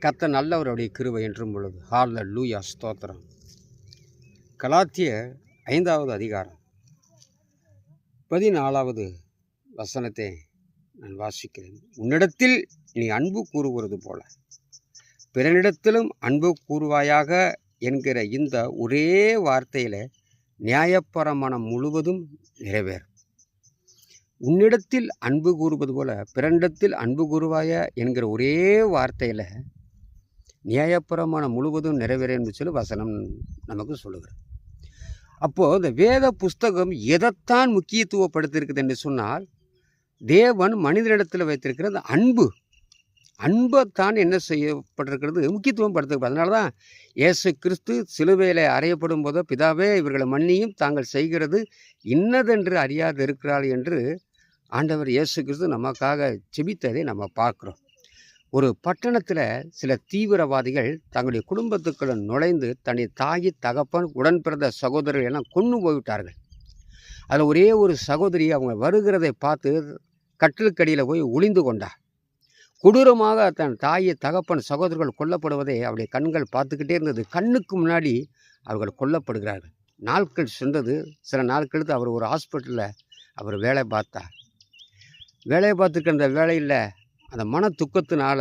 கத்த நல்லவருடைய கிருபை என்றும் உள்ளது. ஹார்ல லூயா ஸ்தோத்திரம். கலாத்திய ஐந்தாவது அதிகாரம். பதினாலாவது வசனத்தை நான் வாசிக்கிறேன். உன்னிடத்தில் நீ அன்பு கூறுகிறது போல. பிறனிடத்திலும் அன்பு கூறுவாயாக என்கிற இந்த ஒரே வார்த்தையில் நியாயப்பரமணம் முழுவதும் நிறைவேறும். உன்னிடத்தில் அன்பு கூறுவது போல பிறனிடத்தில் அன்பு கூறுவாயா என்கிற ஒரே வார்த்தையில் நியாயப்புறமான முழுவதும் நிறைவேறும் என்று சொல்லி வசனம் நமக்கு சொல்லுகிறது. அப்போது இந்த வேத புஸ்தகம் எதைத்தான் முக்கியத்துவப்படுத்தியிருக்குது என்று சொன்னால் தேவன் மனிதனிடத்தில் வைத்திருக்கிற அந்த அன்பு அன்பைத்தான் என்ன செய்யப்பட்டிருக்கிறது? முக்கியத்துவம் படுத்த அதனால தான் இயேசு கிறிஸ்து சிலுவையில் அறையப்படும் போதோ பிதாவே இவர்களை மன்னியும் தாங்கள் செய்கிறது இன்னதென்று அறியாது இருக்கிறாள் என்று ஆண்டவர் இயேசு கிறிஸ்து நமக்காக செபித்ததை நம்ம பார்க்குறோம். ஒரு பட்டணத்தில் சில தீவிரவாதிகள் தங்களுடைய குடும்பத்துக்குள்ள நுழைந்து தன்னை தாயி தகப்பன் உடன் பிறந்த சகோதரர்கள் எல்லாம் கொண்டு போய்விட்டார்கள். அதில் ஒரே ஒரு சகோதரி அவங்க வருகிறதை பார்த்து கட்டிலுக்கடியில் போய் ஒளிந்து கொண்டார் கொடூரமாக தன் தாயை தகப்பன் சகோதரர்கள் கொல்லப்படுவதை அவருடைய கண்கள் பார்த்துக்கிட்டே இருந்தது. கண்ணுக்கு முன்னாடி அவர்கள் கொல்லப்படுகிறார்கள். நாட்கள் சென்றது. சில நாள் கழித்து அவர் ஒரு ஹாஸ்பிட்டலில் அவர் வேலை பார்த்தார். வேலையை பார்த்துருக்க வேலையில் அந்த மன துக்கத்தினால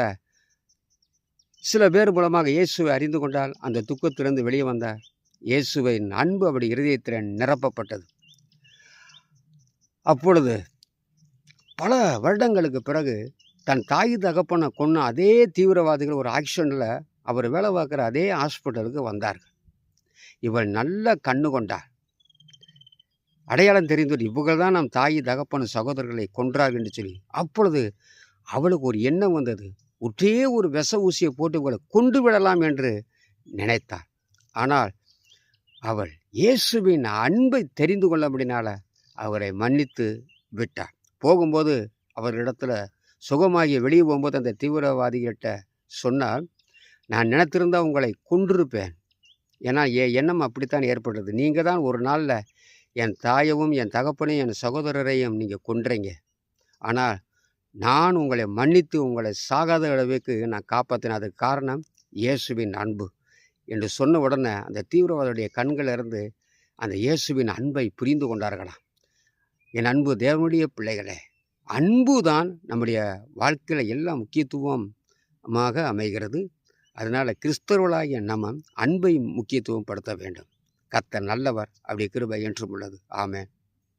சில பேர் மூலமாக இயேசுவை அறிந்து கொண்டால் அந்த துக்கத்திலிருந்து வெளியே வந்தார் இயேசுவின் அன்பு அப்படி இருதயத்தில் நிரப்பப்பட்டது. அப்பொழுது பல வருடங்களுக்கு பிறகு தன் தாய் தகப்பனை கொன்ன அதே தீவிரவாதிகள் ஒரு ஆக்சிடெண்ட்டில் அவர் வேலை பார்க்குற அதே ஹாஸ்பிட்டலுக்கு வந்தார்கள். இவள் நல்ல கண்ணு கொண்டார். அடையாளம் தெரிந்து இவர்கள் தான் நம் தாய் தகப்பன சகோதரர்களை கொன்றார் என்று சொல்லி அப்பொழுது அவளுக்கு ஒரு எண்ணம் வந்தது. ஒற்றே ஒரு விஷ ஊசியை போட்டு இவளை கொண்டு விடலாம் என்று நினைத்தாள். ஆனால் அவள் இயேசுவின் அன்பை தெரிந்து கொள்ள கொள்ளபடினால அவரை மன்னித்து விட்டார் போகும்போது அவர்களிடத்தில் சுகமாகி வெளியே போகும்போது அந்த தீவிரவாதிகிட்ட சொன்னால் நான் நினைத்திருந்தால் உங்களை கொன்றிருப்பேன். ஏன்னா என் எண்ணம் அப்படித்தான் ஏற்படுறது நீங்கள் தான் ஒரு நாளில் என் தாயவும் என் தகப்பனையும் என் சகோதரரையும் நீங்கள் கொன்றீங்க. ஆனால் நான் உங்களை மன்னித்து உங்களை சாகாத அளவுக்கு நான் காப்பாற்றின அதுக்கு காரணம் இயேசுவின் அன்பு என்று சொன்ன உடனே அந்த தீவிரவாதியுடைய கண்களிலிருந்து இருந்து அந்த இயேசுவின் அன்பை புரிந்து கொண்டார்களாம் என் அன்பு தேவனுடைய பிள்ளைகளே அன்பு தான் நம்முடைய வாழ்க்கையில் எல்லா முக்கியத்துவமாக அமைகிறது. அதனால் கிறிஸ்தவர்களாகிய நம்ம அன்பை முக்கியத்துவம் படுத்த வேண்டும். கத்த நல்லவர் அப்படி கிருபை என்றும் உள்ளது. ஆமேன்.